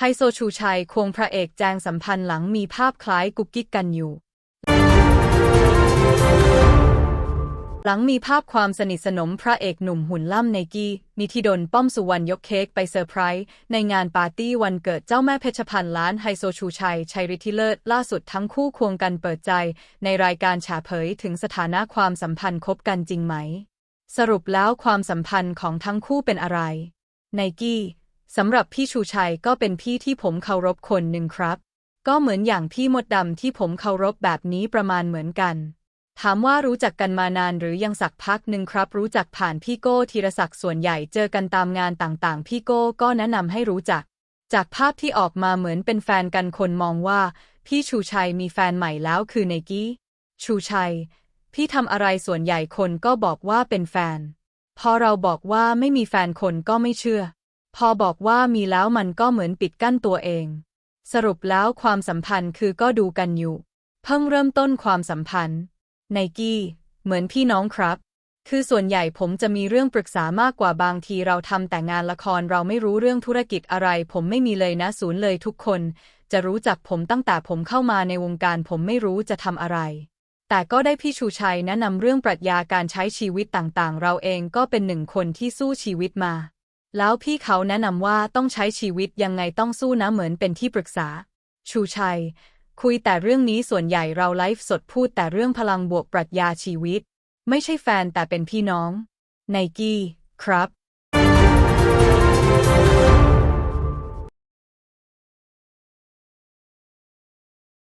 ไฮโซชูชัยควงพระเอกแจงสัมพันธ์หลังมีภาพคล้ายกุ๊กกิ๊กกันอยู่ หลังมีภาพความสนิทสนมพระเอกหนุ่มหุ่นล่ำไนกี้นิธิดลป้อมสุวรรณยกเค้กไปเซอร์ไพรส์ในงานปาร์ตี้วันเกิดเจ้าแม่เพชรพันล้านไฮโซชูชัย ชัยฤทธิเลิศล่าสุดทั้งคู่ควงกันเปิดใจ ในรายการฉาเผยถึงสถานะความสัมพันธ์คบกันจริงไหม สรุปแล้วความสัมพันธ์ของทั้งคู่เป็นอะไรไนกี้ สำหรับพี่ชูชัยก็เป็นพี่ที่ผมเคารพคนหนึ่งครับ ก็เหมือนอย่างพี่มดดำที่ผมเคารพแบบนี้ประมาณเหมือนกัน ถามว่ารู้จักกันมานานหรือยังสักพักหนึ่งครับ รู้จักผ่านพี่โก้ธีรศักดิ์ส่วนใหญ่เจอกันตามงานต่างๆ พี่โก้ก็แนะนำให้รู้จัก จากภาพที่ออกมาเหมือนเป็นแฟนกันคนมองว่า พี่ชูชัยมีแฟนใหม่แล้วคือไนกี้ชูชัย พี่ทำอะไรส่วนใหญ่คนก็บอกว่าเป็นแฟน พอเราบอกว่าไม่มีแฟนคนก็ไม่เชื่อ พอบอกว่ามีแล้วมันก็เหมือนปิดกั้นตัวเอง สรุปแล้วความสัมพันธ์คือก็ดูกันอยู่ เพิ่งเริ่มต้นความสัมพันธ์ไนกี้ เหมือนพี่น้องครับ คือส่วนใหญ่ผมจะมีเรื่องปรึกษามากกว่าบางทีเราทำแต่งานละครเราไม่รู้เรื่องธุรกิจอะไร ผมไม่มีเลยนะศูนย์เลยทุกคน จะรู้จักผมตั้งแต่ผมเข้ามาในวงการผมไม่รู้จะทำอะไรแต่ก็ได้พี่ชูชัยแนะนำเรื่องปรัชญาการใช้ชีวิตต่างๆ เราเองก็เป็นหนึ่งคนที่สู้ชีวิตมา แล้วพี่เขาแนะนำว่าต้องใช้ชีวิตยังไงต้องสู้นะเหมือนเป็นที่ปรึกษา ชูชัย คุยแต่เรื่องนี้ส่วนใหญ่เราไลฟ์สดพูดแต่เรื่องพลังบวกปรัชญาชีวิต ไม่ใช่แฟนแต่เป็นพี่น้องไนกี้ครับ